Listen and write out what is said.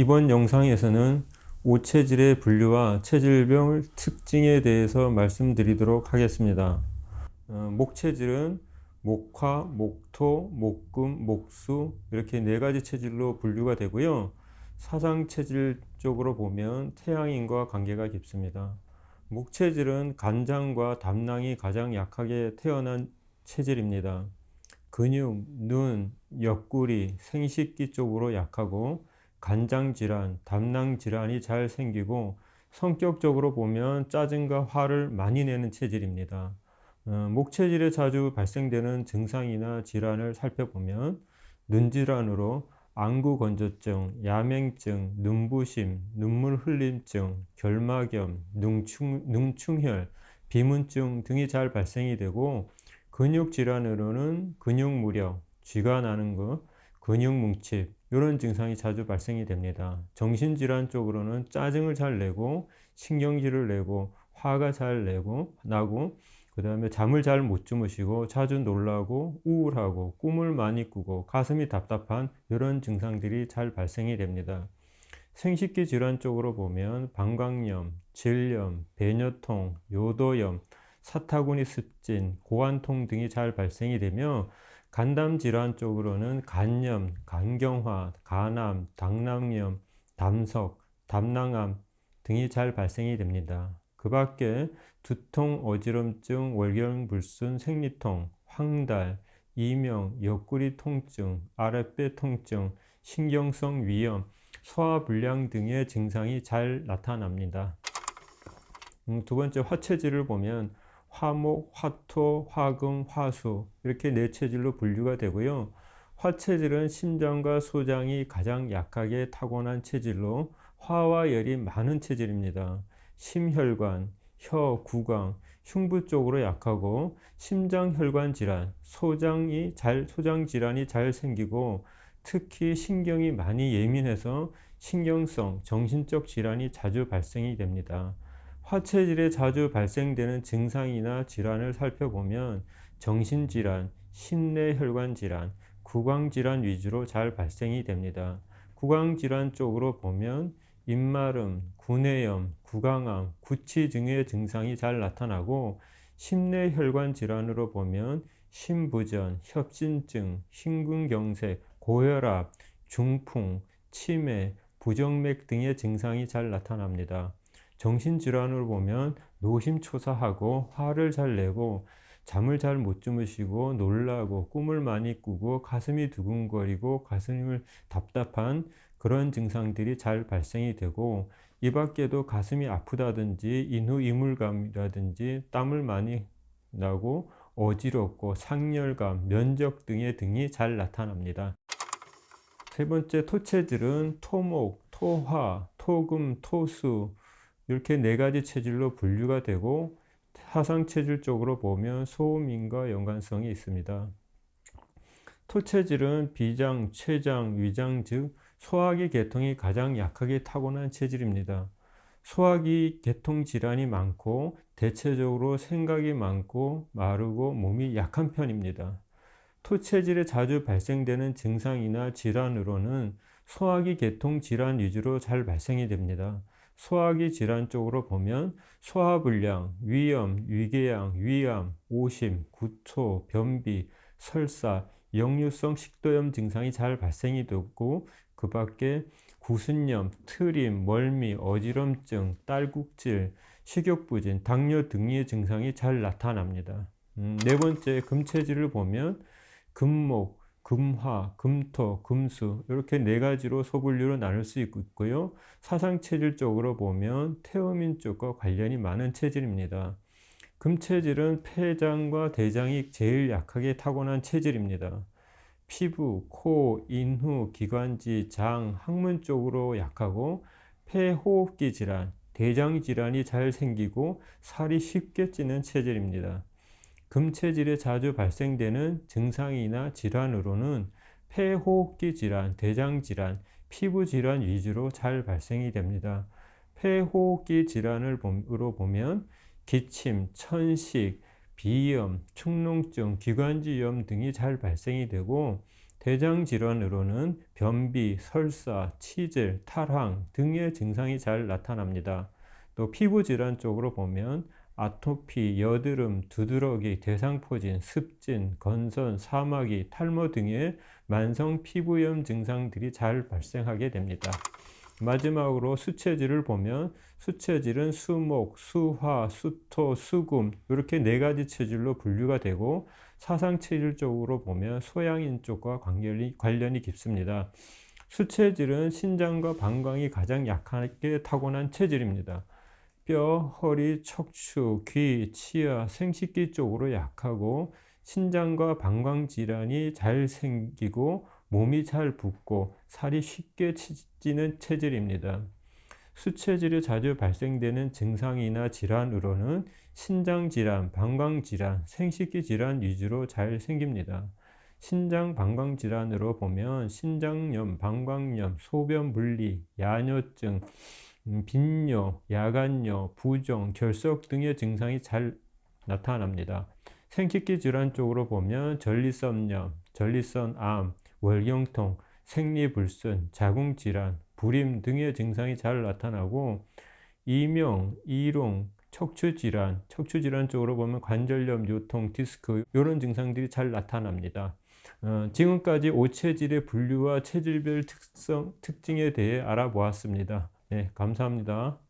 이번 영상에서는 오체질의 분류와 체질별 특징에 대해서 말씀드리도록 하겠습니다. 어, 목체질은 목화, 목토, 목금, 목수 이렇게 네 가지 체질로 분류가 되고요. 사상 체질 쪽으로 보면 태양인과 관계가 깊습니다. 목체질은 간장과 담낭이 가장 약하게 태어난 체질입니다. 근육, 눈, 옆구리, 생식기 쪽으로 약하고 간장 질환, 담낭 질환이 잘 생기고 성격적으로 보면 짜증과 화를 많이 내는 체질입니다. 어, 목 체질에 자주 발생되는 증상이나 질환을 살펴보면 눈 질환으로 안구 건조증, 야맹증, 눈부심, 눈물 흘림증, 결막염, 능충, 능충혈, 비문증 등이 잘 발생이 되고 근육 질환으로는 근육 무력, 쥐가 나는 것, 근육뭉칩 이런 증상이 자주 발생이 됩니다. 정신질환 쪽으로는 짜증을 잘 내고 신경질을 내고 화가 잘 내고 나고 그 다음에 잠을 잘 못 주무시고 자주 놀라고 우울하고 꿈을 많이 꾸고 가슴이 답답한 이런 증상들이 잘 발생이 됩니다. 생식기 질환 쪽으로 보면 방광염, 질염, 배뇨통, 요도염, 사타구니 습진, 고환통 등이 잘 발생이 되며 간담 질환 쪽으로는 간염, 간경화, 간암, 당낭염, 담석, 담낭암 등이 잘 발생이 됩니다. 그 밖에 두통, 어지럼증, 월경불순, 생리통, 황달, 이명, 옆구리 통증, 아랫배 통증, 신경성 위염, 소화불량 등의 증상이 잘 나타납니다. 음, 두 번째 화체질을 보면 화목, 화토, 화금, 화수 이렇게 네 체질로 분류가 되고요. 화체질은 심장과 소장이 가장 약하게 타고난 체질로 화와 열이 많은 체질입니다. 심혈관, 혀, 구강, 흉부 쪽으로 약하고 심장 혈관 질환, 소장이 잘 소장 질환이 잘 생기고 특히 신경이 많이 예민해서 신경성 정신적 질환이 자주 발생이 됩니다. 화체질에 자주 발생되는 증상이나 질환을 살펴보면 정신질환, 심내혈관 질환, 구강질환 위주로 잘 발생이 됩니다. 구강질환 쪽으로 보면 입마름, 구내염, 구강암, 구취 등의 증상이 잘 나타나고 심내혈관 질환으로 보면 심부전, 협진증, 심근경색, 고혈압, 중풍, 치매, 부정맥 등의 증상이 잘 나타납니다. 정신질환을 보면 노심초사하고 화를 잘 내고 잠을 잘 못 주무시고 놀라고 꿈을 많이 꾸고 가슴이 두근거리고 가슴을 답답한 그런 증상들이 잘 발생이 되고 이 밖에도 가슴이 아프다든지 인후 이물감이라든지 땀을 많이 나고 어지럽고 상열감, 면적 등의 등이 잘 나타납니다. 세 번째 토체들은 토목, 토화, 토금, 토수, 이렇게 네 가지 체질로 분류가 되고 사상 체질 쪽으로 보면 소음인과 연관성이 있습니다. 토체질은 비장, 췌장, 위장 즉 소화기 계통이 가장 약하게 타고난 체질입니다. 소화기 계통 질환이 많고 대체적으로 생각이 많고 마르고 몸이 약한 편입니다. 토체질에 자주 발생되는 증상이나 질환으로는 소화기 계통 질환 위주로 잘 발생이 됩니다. 소화기 질환 쪽으로 보면 소화불량, 위염, 위궤양, 위암, 오심, 구토, 변비, 설사, 역류성 식도염 증상이 잘 발생이 되고 그 밖에 구순염, 트림, 멀미, 어지럼증, 딸꾹질, 식욕부진, 당뇨 등의 증상이 잘 나타납니다. 음, 네 번째 금체질을 보면 금목, 금화, 금토, 금수 이렇게 네 가지로 소분류로 나눌 수 있고요. 사상 체질적으로 보면 태음인 쪽과 관련이 많은 체질입니다. 금 체질은 폐장과 대장이 제일 약하게 타고난 체질입니다. 피부, 코, 인후, 기관지, 장, 항문 쪽으로 약하고 폐호흡기 질환, 대장 질환이 잘 생기고 살이 쉽게 찌는 체질입니다. 금체질에 자주 발생되는 증상이나 질환으로는 폐호흡기 질환, 대장 질환, 피부 질환 위주로 잘 발생이 됩니다. 폐호흡기 질환으로 보면 기침, 천식, 비염, 축농증, 기관지염 등이 잘 발생이 되고 대장 질환으로는 변비, 설사, 치질, 탈황 등의 증상이 잘 나타납니다. 또 피부 질환 쪽으로 보면 아토피, 여드름, 두드러기, 대상포진, 습진, 건선, 사마귀, 탈모 등의 만성 피부염 증상들이 잘 발생하게 됩니다. 마지막으로 수체질을 보면 수체질은 수목, 수화, 수토, 수금 이렇게 네 가지 체질로 분류가 되고 사상 체질 쪽으로 보면 소양인 쪽과 관련이, 관련이 깊습니다. 수체질은 신장과 방광이 가장 약하게 타고난 체질입니다. 뼈, 허리, 척추, 귀, 치아, 생식기 쪽으로 약하고 신장과 방광 질환이 잘 생기고 몸이 잘 붓고 살이 쉽게 찌는 체질입니다. 수체질이 자주 발생되는 증상이나 질환으로는 신장 질환, 방광 질환, 생식기 질환 위주로 잘 생깁니다. 신장 방광 질환으로 보면 신장염, 방광염, 소변 분리, 야뇨증, 음, 빈뇨, 야간뇨, 부종, 결석 등의 증상이 잘 나타납니다. 생식기 질환 쪽으로 보면 전리선염, 전리선암, 월경통, 생리불순, 자궁질환, 불임 등의 증상이 잘 나타나고 이명, 이롱, 척추질환, 척추질환 쪽으로 보면 관절염, 요통, 디스크 이런 증상들이 잘 나타납니다. 어, 지금까지 오체질의 분류와 체질별 특성, 특징에 대해 알아보았습니다. 네, 감사합니다.